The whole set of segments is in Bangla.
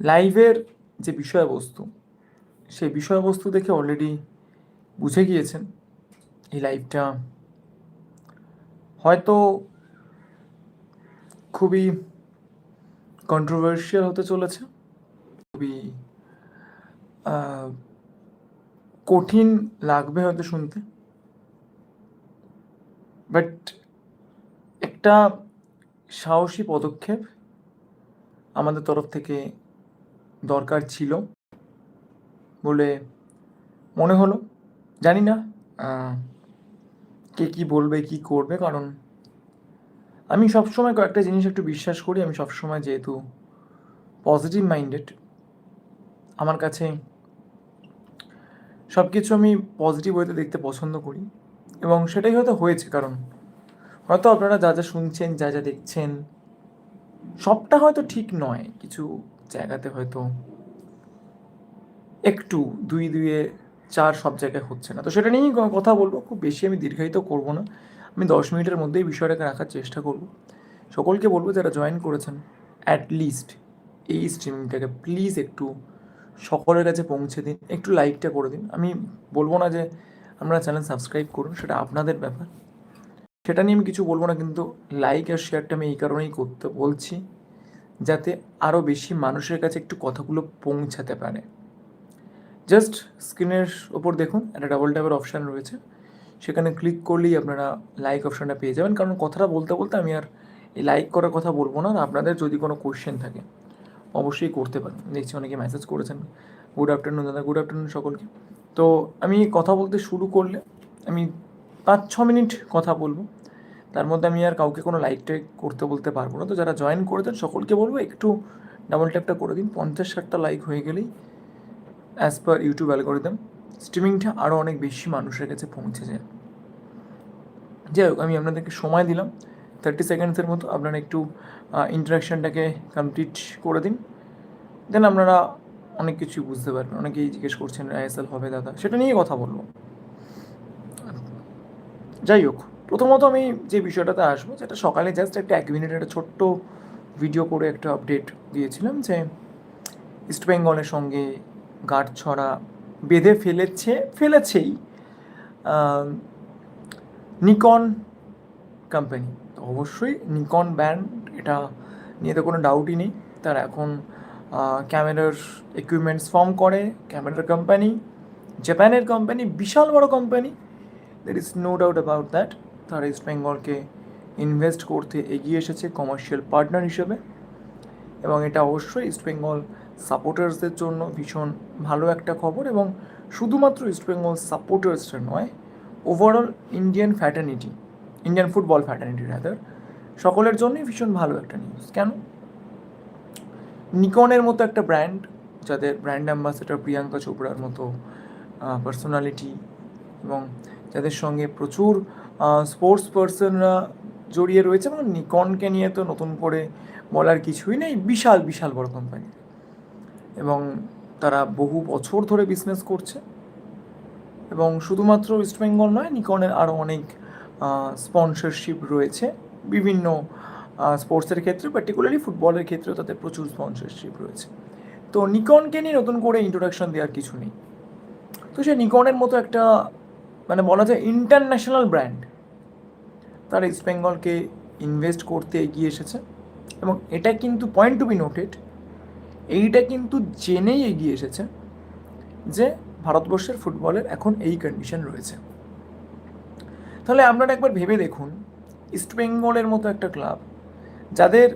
লাইভের যে বিষয়বস্তু, সেই বিষয়বস্তু দেখে অলরেডি বুঝে গিয়েছেন এই লাইভটা। হয়তো খুবই কন্ট্রোভার্সিয়াল হতে চলেছে, খুবই কঠিন লাগবে হয়তো শুনতে। বাট একটা সাহসী পদক্ষেপ আমাদের তরফ থেকে দরকার ছিল বলে মনে হলো। জানি না কে কি বলবে, কি করবে, কারণ আমি সবসময় কয়েকটা জিনিস একটু বিশ্বাস করি। আমি সবসময় যেহেতু পজিটিভ মাইন্ডেড আমার কাছে সব কিছু আমি পজিটিভ ওয়েতে দেখতে পছন্দ করি এবং সেটাই হয়তো হয়েছে, কারণ হয়তো আপনারা যা যা শুনছেন, যা যা দেখছেন, সবটা হয়তো ঠিক নয়। কিছু জায়গাতে হয়তো একটু দুই, দুইয়ে চার সব জায়গায় হচ্ছে না। তো সেটা নিয়েই কথা বলব। খুব বেশি আমি দীর্ঘায়িত করব না। আমি দশ মিনিটের মধ্যেই বিষয়টাকে রাখার চেষ্টা করব। সকলকে বলব, যারা জয়েন করেছেন অ্যাট লিস্ট এই স্ট্রিমিংটাকে প্লিজ একটু সকলের কাছে পৌঁছে দিন। একটু লাইকটা করে দিন। আমি বলব না যে আপনারা চ্যানেল সাবস্ক্রাইব করুন, সেটা আপনাদের ব্যাপার। সেটা নিয়ে আমি কিছু বলব না, কিন্তু লাইক আর শেয়ারটা আমি এই কারণেই করতে বলছি। যাতে আরও বেশি মানুষের কাছে একটু কথাগুলো পৌঁছাতে পারে। জাস্ট স্ক্রিনের ওপর দেখুন, একটা ডাবল ট্যাপের অপশান রয়েছে। সেখানে ক্লিক করলেই আপনারা লাইক অপশানটা পেয়ে যাবেন। কারণ কথাটা বলতে বলতে আমি আর এই লাইক করার কথা বলব না। আর আপনাদের যদি কোনো কোয়েশ্চেন থাকে, অবশ্যই করতে পারেন। দেখছি অনেকে মেসেজ করেছেন। গুড আফটারনুন দাদা। গুড আফটারনুন সকলকে। তো আমি কথা বলতে শুরু করলে আমি পাঁচ ছ মিনিট কথা বলব। তার মধ্যে আমি আর কাউকে কোনো লাইক টাইক করতে বলতে পারব না। তো যারা জয়েন করেছেন, সকলকে বলব একটু ডাবল ট্যাপটা করে দিন। পঞ্চাশ ষাটটা লাইক হয়ে গেলেই অ্যাজ পার ইউটিউব অ্যালগোরিদম স্ট্রিমিংটা আরও অনেক বেশি মানুষের কাছে পৌঁছে যায়। যাই হোক, আমি আপনাদেরকে সময় দিলাম। থার্টি সেকেন্ডসের মতো আপনারা একটু ইন্টারাকশানটাকে কমপ্লিট করে দিন। দেন আপনারা অনেক কিছু বুঝতে পারবেন। অনেকেই জিজ্ঞেস করছেন আইএসএল হবে দাদা? সেটা নিয়ে কথা বলব। যাই হোক। প্রথমত আমি যে বিষয়টাতে আসব, যেটা সকালে জাস্ট একটা এক মিনিটের একটা ছোট্ট ভিডিও করে একটা আপডেট দিয়েছিলাম যে ইস্ট বেঙ্গলের সঙ্গে গাঁট ছড়া বেঁধে ফেলেছে, ফেলেছেই নিকন কোম্পানি অবশ্যই নিকন ব্র্যান্ড এটা নিয়ে তো কোনো ডাউটই নেই। তার এখন ক্যামেরার ইকুইপমেন্টস ফর্ম করে ক্যামেরার কোম্পানি জাপানের কোম্পানি বিশাল বড় company there is no doubt about that তারা ইস্ট বেঙ্গলকে ইনভেস্ট করতে এগিয়ে এসেছে কমার্শিয়াল পার্টনার হিসেবে এবং এটা অবশ্যই ইস্ট বেঙ্গল সাপোর্টার্সদের জন্য ভীষণ ভালো একটা খবর এবং শুধুমাত্র ইস্ট বেঙ্গল সাপোর্টার্সরা নয় overall Indian fraternity Indian football fraternity rather সকলের জন্যই ভীষণ ভালো একটা নিউজ কেন? নিকনের মতো একটা ব্র্যান্ড যাদের ব্র্যান্ড অ্যাম্বাসেডর প্রিয়াঙ্কা চোপড়ার মতো পার্সোনালিটি এবং যাদের সঙ্গে প্রচুর স্পোর্টস পার্সনরা জড়িয়ে রয়েছে এবং নিকনকে নিয়ে তো নতুন করে বলার কিছুই নেই, বিশাল বিশাল বড় কোম্পানি এবং তারা বহু বছর ধরে বিজনেস করছে। এবং শুধুমাত্র ওয়েস্ট বেঙ্গল নয়, নিকনের আরও অনেক স্পন্সরশিপ রয়েছে। বিভিন্ন স্পোর্টসের ক্ষেত্রে পার্টিকুলারলি ফুটবলের ক্ষেত্রেও তাদের প্রচুর স্পন্সরশিপ রয়েছে। তো নিকনকে নিয়ে নতুন করে ইন্ট্রোডাকশন দেওয়ার কিছু নেই। তো সে নিকনের মতো একটা মানে বলা যায় ইন্টারন্যাশনাল ব্র্যান্ড তারা ইস্ট বেঙ্গলকে ইনভেস্ট করতে এগিয়ে এসেছে এবং এটা কিন্তু পয়েন্ট টু বি নোটেড এইটা কিন্তু জেনেই এগিয়ে এসেছে যে ভারতবর্ষের ফুটবলের এখন এই কন্ডিশন রয়েছে। তাহলে আপনারা একবার ভেবে দেখুন ইস্ট বেঙ্গলের মতো একটা ক্লাব যাদের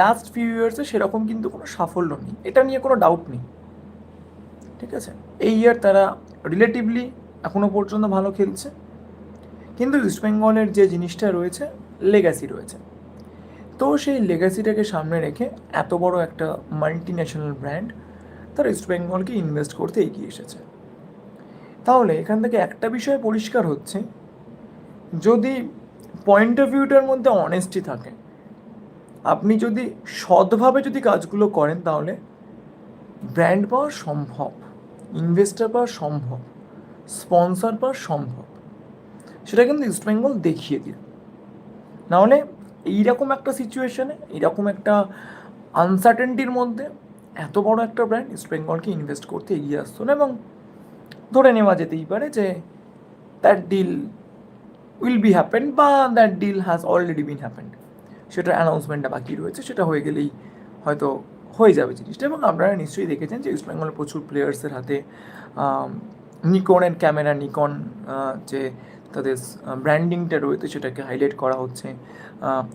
লাস্ট ফিউ ইয়ার্সে সেরকম কিন্তু কোনো সাফল্য নেই, এটা নিয়ে কোনো ডাউট নেই। ঠিক আছে? এই ইয়ার তারা রিলেটিভলি এখনও পর্যন্ত ভালো খেলছে। কিন্তু ইস্ট বেঙ্গলের যে জিনিসটা রয়েছে লেগাসি রয়েছে। তো সেই লেগাসিটাকে সামনে রেখে এত বড় একটা মাল্টি ন্যাশনাল ব্র্যান্ড তারা ইস্ট বেঙ্গলকে ইনভেস্ট করতে এগিয়ে এসেছে। তাহলে এখান থেকে একটা বিষয় পরিষ্কার হচ্ছে, যদি পয়েন্ট অফ ভিউটার মধ্যে অনেস্টি থাকে, আপনি যদি সৎভাবে যদি কাজগুলো করেন তাহলে ব্র্যান্ড পাওয়া সম্ভব ইনভেস্টার পাওয়া সম্ভব। স্পন্সর পাওয়া সম্ভব। সেটা কিন্তু ইস্ট বেঙ্গল দেখিয়ে দিল। নাহলে এইরকম একটা সিচুয়েশনে এইরকম একটা আনসার্টেনটির মধ্যে এত বড় একটা ব্র্যান্ড ইস্ট বেঙ্গলকে ইনভেস্ট করতে এগিয়ে আসতো না এবং ধরে নেওয়া যেতেই পারে যে that deal will be happen বা that deal has already been happened সেটার অ্যানাউন্সমেন্টটা বাকি রয়েছে, সেটা হয়ে গেলেই হয়তো হয়ে যাবে জিনিসটা এবং আপনারা নিশ্চয়ই দেখেছেন যে ইস্ট বেঙ্গলের প্রচুর প্লেয়ার্সের হাতে নিকনের ক্যামেরা নিকন যে তাদের ব্র্যান্ডিংটা রয়েছে সেটাকে হাইলাইট করা হচ্ছে।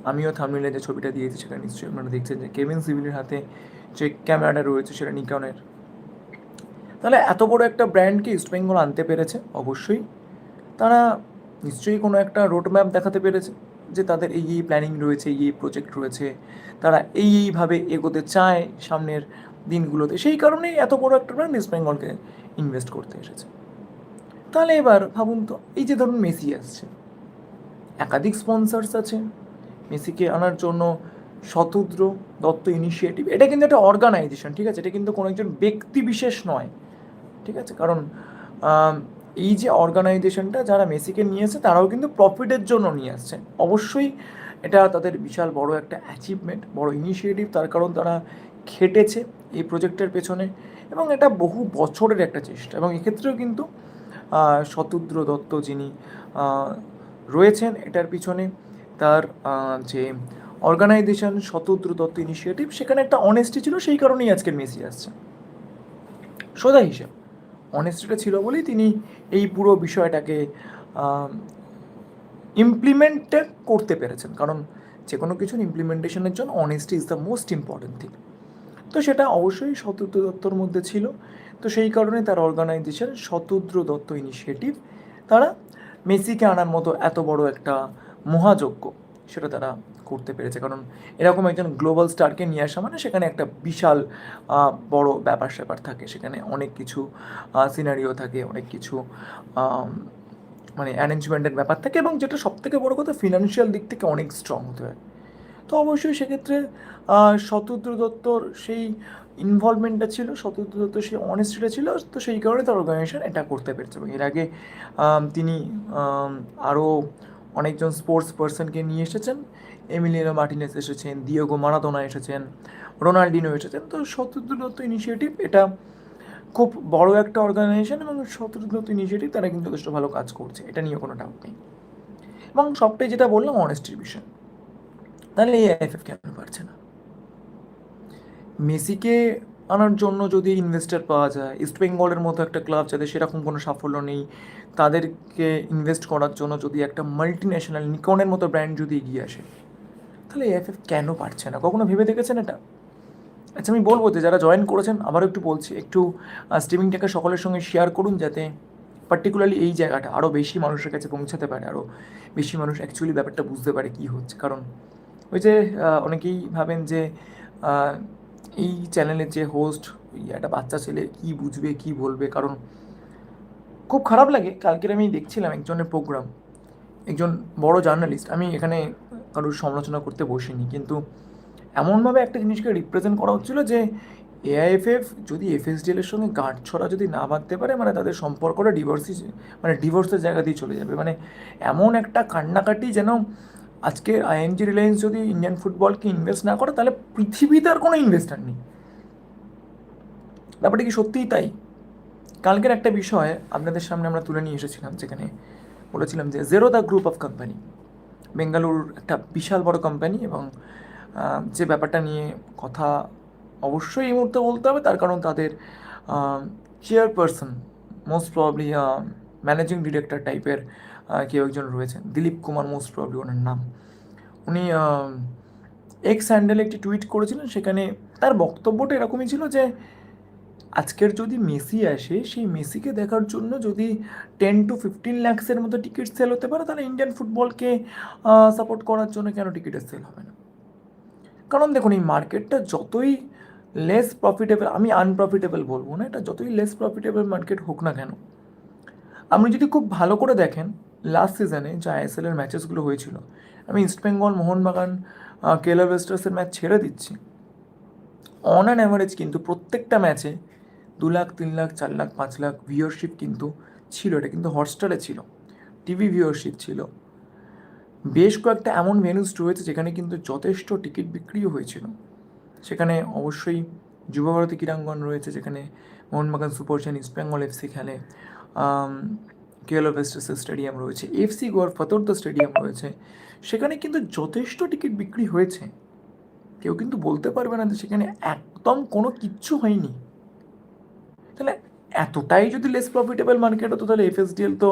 আমিও থামনিলে যে ছবিটা দিয়েছি সেটা নিশ্চয়ই আপনারা দেখছেন যে কেভিন সিভিলের হাতে যে ক্যামেরাটা রয়েছে সেটা নিকনের তাহলে এত বড় একটা ব্র্যান্ডকে ইস্ট বেঙ্গল আনতে পেরেছে? অবশ্যই। তারা নিশ্চয়ই কোনো একটা রোড ম্যাপ দেখাতে পেরেছে যে তাদের এই এই প্ল্যানিং রয়েছে, এই এই প্রজেক্ট রয়েছে। তারা এই এইভাবে এগোতে চায় সামনের দিনগুলোতে। সেই কারণেই এত বড় একটা ব্র্যান্ড ইস্ট বেঙ্গলকে ইনভেস্ট করতে এসেছে। তাহলে এবার ভাবুন তো, এই যে ধরুন মেসি আসছে। একাধিক স্পন্সার্স আছে। মেসিকে আনার জন্য শতদ্র দত্ত ইনিশিয়েটিভ এটা কিন্তু একটা অর্গানাইজেশন ঠিক আছে? এটা কিন্তু কোনো একজন ব্যক্তি বিশেষ নয়, ঠিক আছে? কারণ এই যে অর্গানাইজেশনটা যারা মেসিকে নিয়ে এসে তারাও কিন্তু প্রফিটের জন্য নিয়ে আসছে। অবশ্যই এটা তাদের বিশাল বড় একটা অ্যাচিভমেন্ট বড় ইনিশিয়েটিভ তার কারণ তারা খেটেছে। এই প্রজেক্টের পেছনে এবং এটা বহু বছরের একটা চেষ্টা এবং এক্ষেত্রেও কিন্তু শতদ্র দত্ত যিনি রয়েছেন এটার পিছনে তার যে অর্গানাইজেশন শতদ্র দত্ত ইনিশিয়েটিভ সেখানে একটা অনেস্টি ছিল, সেই কারণেই আজকের মেসি আসছে। সোজা হিসাব অনেস্টিটা ছিল বলেই তিনি এই পুরো বিষয়টাকে ইমপ্লিমেন্ট করতে পেরেছেন। কারণ যে কোনো কিছুর ইমপ্লিমেন্টেশনের জন্য honesty is the most important thing তো সেটা অবশ্যই শতদ্র দত্তর মধ্যে ছিল। তো সেই কারণে তার অর্গানাইজেশন শতদ্র দত্ত ইনিশিয়েটিভ তারা মেসিকে আনার মতো এত বড় একটা মহাযজ্ঞ সেটা তারা করতে পেরেছে। কারণ এরকম একজন গ্লোবাল স্টারকে নিয়ে আসা মানে সেখানে একটা বিশাল বড় ব্যাপার স্যাপার থাকে। সেখানে অনেক কিছু সিনারিও থাকে, অনেক কিছু মানে অ্যারেঞ্জমেন্টের ব্যাপার থাকে এবং যেটা সব থেকে বড় কথা ফিনান্সিয়াল দিক থেকে অনেক স্ট্রং হতে হয়। তো অবশ্যই সেক্ষেত্রে শতদ্র দত্তর সেই ইনভলভমেন্টটা ছিল শতদ্র দত্তর সেই অনেস্টিটা ছিল, তো সেই কারণে তার অর্গানাইজেশন এটা করতে পেরেছে। এবং এর আগে তিনি আরও অনেকজন স্পোর্টস পার্সনকে নিয়ে এসেছেন। এমিলিয়ানো মার্টিনেস এসেছেন দিয়েগো মারাদোনা এসেছেন রোনাল্ডিনো এসেছেন। তো শতদ্র দত্ত ইনিশিয়েটিভ এটা খুব বড় একটা অর্গানাইজেশন এবং শতদ্র দত্ত ইনিশিয়েটিভ তারা কিন্তু যথেষ্ট ভালো কাজ করছে। এটা নিয়ে কোনো ডাউট নেই। এবং সবটাই যেটা বললাম অনেস্টির বিষয়। তাহলে এই আইএফএফ কেন পারছে না? মেসিকে আনার জন্য যদি ইনভেস্টার পাওয়া যায় ইস্ট বেঙ্গলের মতো একটা ক্লাব যাদের সেরকম কোনো সাফল্য নেই, তাদেরকে ইনভেস্ট করার জন্য যদি একটা মাল্টি ন্যাশনাল নিকনের মতো ব্র্যান্ড যদি এগিয়ে আসে, তাহলে এএফএফ কেন পারছে না? কখনো ভেবে দেখেছেন এটা? আচ্ছা আমি বলব যে যারা জয়েন করেছেন, আবারও একটু বলছি, একটু স্ট্রিমিংটাকে সকলের সঙ্গে শেয়ার করুন যাতে পার্টিকুলারলি এই জায়গাটা আরও বেশি মানুষের কাছে পৌঁছাতে পারে আরও বেশি মানুষ অ্যাকচুয়ালি ব্যাপারটা বুঝতে পারে কী হচ্ছে। কারণ ওই যে অনেকেই ভাবেন যে এই চ্যানেলের যে হোস্ট একটা বাচ্চা ছেলে কী বুঝবে, কী বলবে? কারণ খুব খারাপ লাগে। কালকের আমি দেখছিলাম একজনের প্রোগ্রাম একজন বড় জার্নালিস্ট আমি এখানে কারোর সমালোচনা করতে বসিনি। কিন্তু এমনভাবে একটা জিনিসকে রিপ্রেজেন্ট করা হচ্ছিল যে এআইএফএফ যদি এফএসডিএল এর সঙ্গে গাঁট ছড়া যদি না বাঁধতে পারে মানে তাদের সম্পর্কটা ডিভোর্সি মানে ডিভোর্সের জায়গা দিয়ে চলে যাবে। মানে এমন একটা কান্নাকাটি যেন আজকে আইএনজি রিলায়েন্স যদি ইন্ডিয়ান ফুটবলকে ইনভেস্ট না করে, তাহলে পৃথিবীতে আর কোনো ইনভেস্টার নেই। ব্যাপারটা কি সত্যিই তাই? কালকের একটা বিষয় আপনাদের সামনে আমরা তুলে নিয়ে এসেছিলাম, যেখানে বলেছিলাম যে zero the group of company Bengaluru একটা বিশাল বড় কোম্পানি এবং যে ব্যাপারটা নিয়ে কথা অবশ্যই এই মুহূর্তে বলতে হবে, তার কারণ তাদের chairperson most probably managing director টাইপের কেউ একজন রয়েছেন। দিলীপ কুমার মোস্ট প্রবলি ওনার নাম। উনি এক্স হ্যান্ডেলে একটি টুইট করেছিলেন, সেখানে তার বক্তব্যটা এরকমই ছিল যে, আজকের যদি মেসি আসে, সেই মেসিকে দেখার জন্য যদি টেন টু ফিফটিন ল্যাক্সের মতো টিকিট সেল হতে পারে, তাহলে ইন্ডিয়ান ফুটবলকে সাপোর্ট করার জন্য কেন টিকিটের সেল হবে না? কারণ দেখুন, এই মার্কেটটা যতই লেস প্রফিটেবল আমি আনপ্রফিটেবল বলব না, এটা যতই লেস প্রফিটেবল মার্কেট হোক না কেন আপনি যদি খুব ভালো করে দেখেন লাস্ট সিজনে যে আইএসএল এর ম্যাচেসগুলো হয়েছিল, আমি ইস্টবেঙ্গল মোহনবাগান কেলার ওয়েস্টার্সের ম্যাচ ছেড়ে দিচ্ছি। অন অ্যান অ্যাভারেজ কিন্তু প্রত্যেকটা ম্যাচে দু লাখ, তিন লাখ, চার লাখ, পাঁচ লাখ ভিউয়ারশিপ কিন্তু ছিল। এটা কিন্তু হটস্টারে ছিল টিভি ভিউয়ারশিপ ছিল। বেশ কয়েকটা এমন ভেনুস রয়েছে যেখানে কিন্তু যথেষ্ট টিকিট বিক্রিও হয়েছিল। সেখানে অবশ্যই যুবভারতী ক্রীড়াঙ্গন রয়েছে, যেখানে Mohun Bagan super east Bengal FC খেলে। কেএল ভেস্টার্স স্টেডিয়াম রয়েছে এফসি গোয়ার ফতর্দা স্টেডিয়াম রয়েছে, সেখানে কিন্তু যথেষ্ট টিকিট বিক্রি হয়েছে। কেউ কিন্তু বলতে পারবে না যে সেখানে একদম কোনো কিচ্ছু হয়নি। তাহলে এতটাই যদি লেস প্রফিটেবল মার্কেট হতো, তাহলে এফএসডিএল তো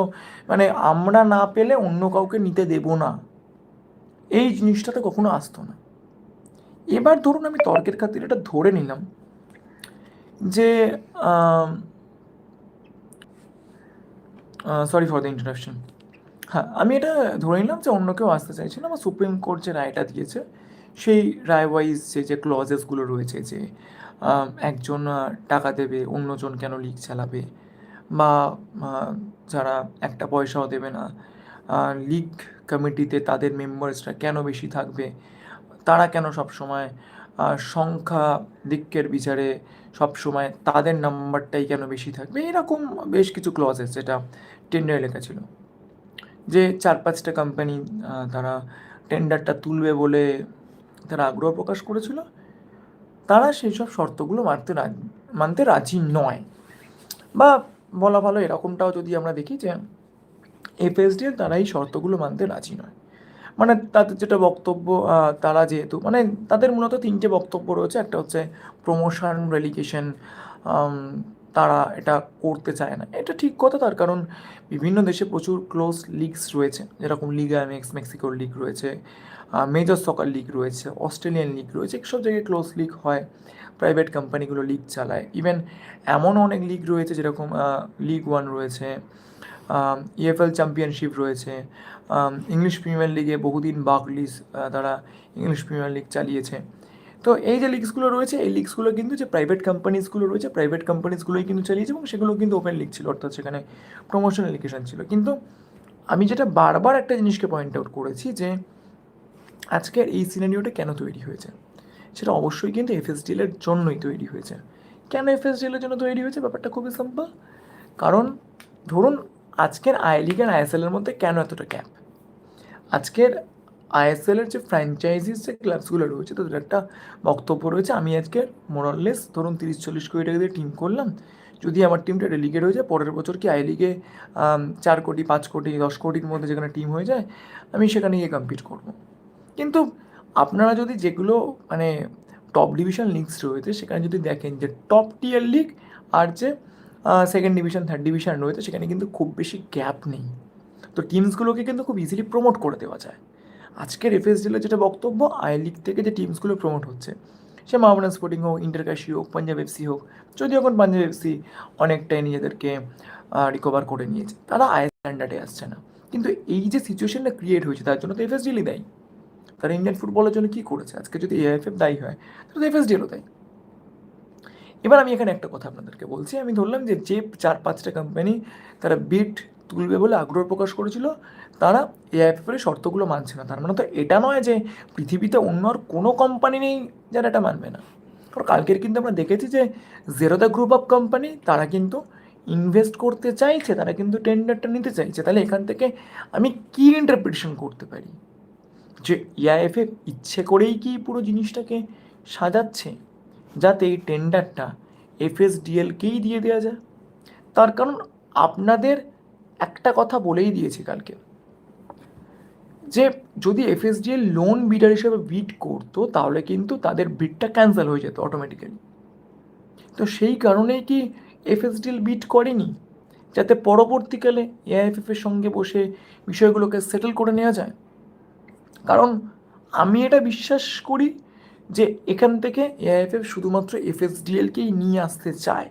মানে আমরা না পেলে অন্য কাউকে নিতে দেব না। এই জিনিসটা তো কখনো আসতো না। এবার ধরুন আমি তর্কের খাতির এটা ধরে নিলাম যে সরি ফর দ্য ইন্ট্রোডাকশন হ্যাঁ আমি এটা ধরে নিলাম যে অন্য কেউ আসতে চাইছে না সুপ্রিম কোর্ট যে রায়টা দিয়েছে সেই রায় ওয়াইজ যে যে ক্লজেসগুলো রয়েছে যে একজন টাকা দেবে অন্যজন কেন লিগ চালাবে? বা যারা একটা পয়সাও দেবে না লিগ কমিটিতে তাদের মেম্বার্সরা কেন বেশি থাকবে? তারা কেন সবসময় আহ, সংখ্যা দিকের বিচারে সবসময় তাদের নাম্বারটাই কেন বেশি থাকবে? এরকম বেশ কিছু ক্লজেস যেটা টেন্ডারে লেখা ছিল। যে চার পাঁচটা কোম্পানি তারা টেন্ডারটা তুলবে বলে তারা আগ্রহ প্রকাশ করেছিল, তারা সেই সব শর্তগুলো মানতে রাজি মানতে রাজি নয়। বা বলা ভালো এরকমটাও যদি আমরা দেখি যে এফএসডিএল তারা এই শর্তগুলো মানতে রাজি নয়। মানে তাদের যেটা বক্তব্য তারা যেহেতু মানে তাদের মূলত তিনটে বক্তব্য রয়েছে। একটা হচ্ছে প্রমোশন রেলিগেশন তারা এটা করতে চায় না। এটা ঠিক কথা তার কারণ বিভিন্ন দেশে প্রচুর ক্লোজ লিগস রয়েছে। যেরকম লিগা এমএক্স মেক্সিকোর লিগ রয়েছে মেজর সকার লিগ রয়েছে অস্ট্রেলিয়ান লিগ রয়েছে সব জায়গায় ক্লোজ লিগ হয়। প্রাইভেট কোম্পানিগুলো লিগ চালায়। ইভেন এমন অনেক লিগ রয়েছে যেরকম লিগ ওয়ান রয়েছে। ইএফএল চ্যাম্পিয়নশিপ রয়েছে। ইংলিশ প্রিমিয়ার লিগে বহুদিন বাকলিস তারা ইংলিশ প্রিমিয়ার লিগ চালিয়েছে। তো এই যে লিগসগুলো রয়েছে, এই লিগসগুলো কিন্তু যে প্রাইভেট কোম্পানিজগুলো রয়েছে প্রাইভেট কোম্পানিজগুলোই কিন্তু চালিয়েছে এবং সেগুলো কিন্তু ওপেন লিগ ছিল, অর্থাৎ সেখানে প্রমোশন এলিগেশন ছিল। কিন্তু আমি যেটা বারবার একটা জিনিসকে পয়েন্ট আউট করেছি যে আজকের এই সিনারিওটা কেন তৈরি হয়েছে? সেটা অবশ্যই কিন্তু এফএসডিএলের জন্যই তৈরি হয়েছে। কেন এফএসডিএলের জন্য তৈরি হয়েছে? ব্যাপারটা খুবই সিম্পল কারণ ধরুন আজকের আই লিগ আর আইএসএলের মধ্যে কেন এতটা গ্যাপ আজকের আইএসএলের যে ফ্র্যাঞ্চাইজিস যে ক্লাবসগুলো রয়েছে, তাদের একটা বক্তব্য রয়েছে। আমি আজকে মোরাললেস ধরুন তিরিশ, চল্লিশ কোটি টাকা দিয়ে টিম করলাম। যদি আমার টিমটা রেলিগেট হয়ে যায়, পরের বছর কি আই লিগে চার কোটি, পাঁচ কোটি, দশ কোটির মধ্যে যেখানে টিম হয়ে যায়, আমি সেখানে গিয়ে কম্পিট করব। কিন্তু আপনারা যদি যেগুলো মানে টপ ডিভিশন লিগস রয়েছে, সেখানে যদি দেখেন যে টপ টিয়ার লিগ আর যে সেকেন্ড ডিভিশন থার্ড ডিভিশন রয়েছে সেখানে কিন্তু খুব বেশি গ্যাপ নেই। তো টিমসগুলোকে কিন্তু খুব ইজিলি প্রমোট করে দেওয়া যায়। আজকের এফএসডিএলের যেটা বক্তব্য আই লিগ থেকে যে টিমসগুলো প্রমোট হচ্ছে, সে মামনা স্পোর্টিং হোক ইন্টারকাশি হোক পাঞ্জাব এফসি হোক, যদিও এখন পাঞ্জাব এফসি অনেকটাই নিজেদেরকে রিকভার করে নিয়েছে। তারা আই স্ট্যান্ডার্ডে আসছে না। কিন্তু এই যে সিচুয়েশনটা ক্রিয়েট হয়েছে, তার জন্য তো এফএসডিএলই দেয়। তারা ইন্ডিয়ান ফুটবলের জন্য কী করেছে? আজকে যদি এআইএফএফ দায়ী হয়, তাহলে তো এফএসডিএলও দেয়। এবার আমি এখানে একটা কথা আপনাদেরকে বলছি। আমি ধরলাম যে যে চার পাঁচটা কোম্পানি তারা বিট তুলবে বলে আগ্রহ প্রকাশ করেছিল, তারা এআইএফএফের শর্তগুলো মানছে না। তার মানে তো এটা নয় যে, পৃথিবীতে অন্য আর কোনো কোম্পানি নেই যারা এটা মানবে না। কারণ কালকের কিন্তু আমরা দেখেছি যে জেরোদা গ্রুপ অফ কোম্পানি তারা কিন্তু ইনভেস্ট করতে চাইছে, তারা কিন্তু টেন্ডারটা নিতে চাইছে। তাহলে এখান থেকে আমি কী ইন্টারপ্রিটেশন করতে পারি? যে এআইএফএফ ইচ্ছে করেই কি পুরো জিনিসটাকে সাজাচ্ছে? যাতে এই টেন্ডারটা এফএসডিএলকেই দিয়ে দেওয়া যায়। তার কারণ আপনাদের একটা কথা বলেই দিয়েছি কালকে। যে যদি এফএসডিএল লোন বিডার হিসেবে বিড করতো, তাহলে কিন্তু তাদের বিডটা ক্যান্সেল হয়ে যেত অটোমেটিক্যালি তো সেই কারণেই কি এফএসডিএল বিড করেনি? যাতে পরবর্তীকালে এআইএফএফ এর সঙ্গে বসে বিষয়গুলোকে সেটেল করে নেওয়া যায়। কারণ আমি এটা বিশ্বাস করি যে এখান থেকে এআইএফএফ শুধুমাত্র এফএসডিএলকেই নিয়ে আসতে চায়।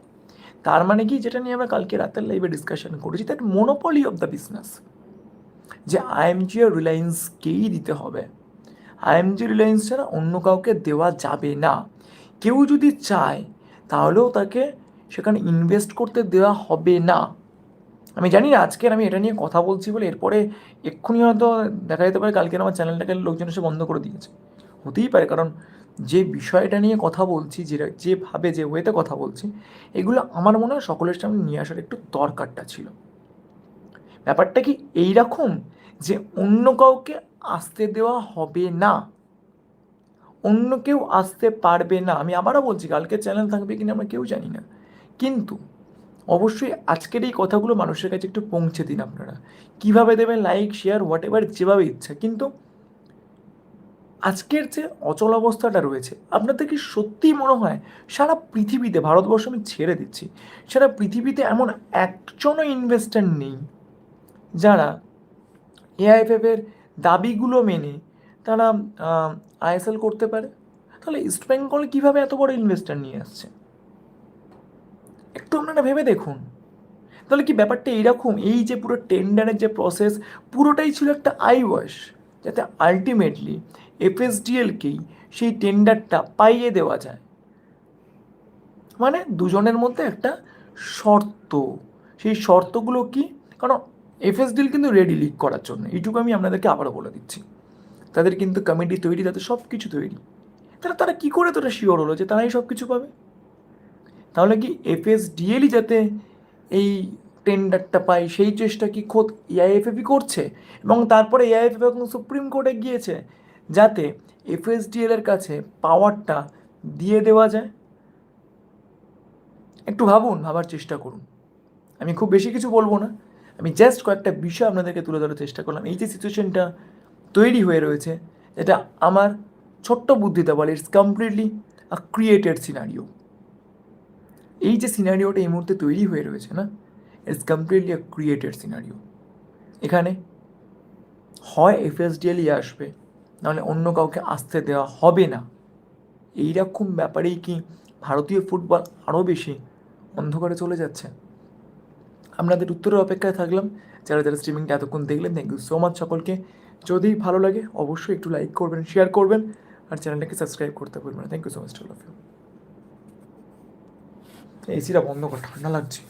তার মানে কি? যেটা নিয়ে আমরা কালকে রাতের লাইভে ডিসকাশন করেছি that monopoly of the business যে আইএমজি আর রিলায়েন্সকেই দিতে হবে। আইএমজি রিলায়েন্স ছাড়া অন্য কাউকে দেওয়া যাবে না। কেউ যদি চায়, তাহলেও তাকে সেখানে ইনভেস্ট করতে দেওয়া হবে না। আমি জানি না আজকের আমি এটা নিয়ে কথা বলছি বলে এরপরে এক্ষুনি হয়তো দেখা যেতে পারে কালকে আমার চ্যানেলটাকে লোকজন এসে বন্ধ করে দিয়েছে। হতেই পারে, কারণ যে বিষয়টা নিয়ে কথা বলছি যে যেভাবে যে ওয়েতে কথা বলছি, এগুলো আমার মনে হয় সকলের সামনে নিয়ে আসার একটু দরকারটা ছিল। ব্যাপারটা কি এই রকম যে অন্য কাউকে আসতে দেওয়া হবে না? অন্য কেউ আসতে পারবে না। আমি আবারও বলছি, কালকে চ্যানেল থাকবে কিনা আমরা কেউ জানি না। কিন্তু অবশ্যই আজকের এই কথাগুলো মানুষের কাছে একটু পৌঁছে দিন আপনারা। কীভাবে দেবেন লাইক শেয়ার হোয়াট এভার যেভাবে ইচ্ছা। কিন্তু আজকের যে অচল অবস্থাটা রয়েছে, আপনাদের কি সত্যিই মনে হয় সারা পৃথিবীতে, ভারতবর্ষ আমি ছেড়ে দিচ্ছি, সারা পৃথিবীতে এমন একজনও ইনভেস্টার নেই যারা এআইএফএফ এর দাবিগুলো মেনে তারা আইএসএল করতে পারে? তাহলে ইস্ট বেঙ্গল কীভাবে এত বড় ইনভেস্টার নিয়ে আসছে? একটু আপনারা ভেবে দেখুন। তাহলে কি ব্যাপারটা এইরকম? এই যে পুরো টেন্ডারের যে প্রসেস পুরোটাই ছিল একটা আই ওয়াশ যাতে আলটিমেটলি এফএসডিএলকেই সেই টেন্ডারটা পাইয়ে দেওয়া যায়। মানে দুজনের মধ্যে একটা শর্ত। সেই শর্তগুলো কি? কারণ এফএসডিএল কিন্তু রেডি লিক করার জন্য। এইটুকু আমি আপনাদেরকে আবারও বলে দিচ্ছি। তাদের কিন্তু কমিটি তৈরি, তাদের সব কিছু তৈরি তাহলে তারা কী করে তোরা শিওর হলো যে তারাই সব কিছু পাবে? তাহলে কি এফএসডিএলই যাতে এই টেন্ডারটা পায়, সেই চেষ্টা কি খোদ এআইএফএফই করছে? এবং তারপরে এআইএফএফ এখন সুপ্রিম কোর্টে গিয়েছে যাতে এফএসডিএল এর কাছে পাওয়ারটা দিয়ে দেওয়া যায়। একটু ভাবুন, ভাবার চেষ্টা করুন। আমি খুব বেশি কিছু বলব না। আমি জাস্ট কয়েকটা বিষয় আপনাদেরকে তুলে ধরার চেষ্টা করলাম। এই যে সিচুয়েশনটা তৈরি হয়ে রয়েছে, এটা আমার ছোট্ট বুদ্ধিতে বলে it's completely a created scenario এই যে সিনারিওটা এই মুহূর্তে তৈরি হয়ে রয়েছে না it's completely a created scenario এখানে হয় এফএসডিএলই আসবে নাহলে অন্য কাউকে আসতে দেওয়া হবে না। এইরকম ব্যাপারেই কি ভারতীয় ফুটবল আরও বেশি অন্ধকারে চলে যাচ্ছে? আপনাদের উত্তরের অপেক্ষায় থাকলাম। যারা যারা স্ট্রিমিংটা এতক্ষণ দেখলেন থ্যাংক ইউ সো মাচ সকলকে। যদি ভালো লাগে, অবশ্যই একটু লাইক করবেন শেয়ার করবেন, আর চ্যানেলটাকে সাবস্ক্রাইব করতে ভুলবেন thank you so much to of you এসিটা বন্ধ কর, ঠান্ডা লাগছে।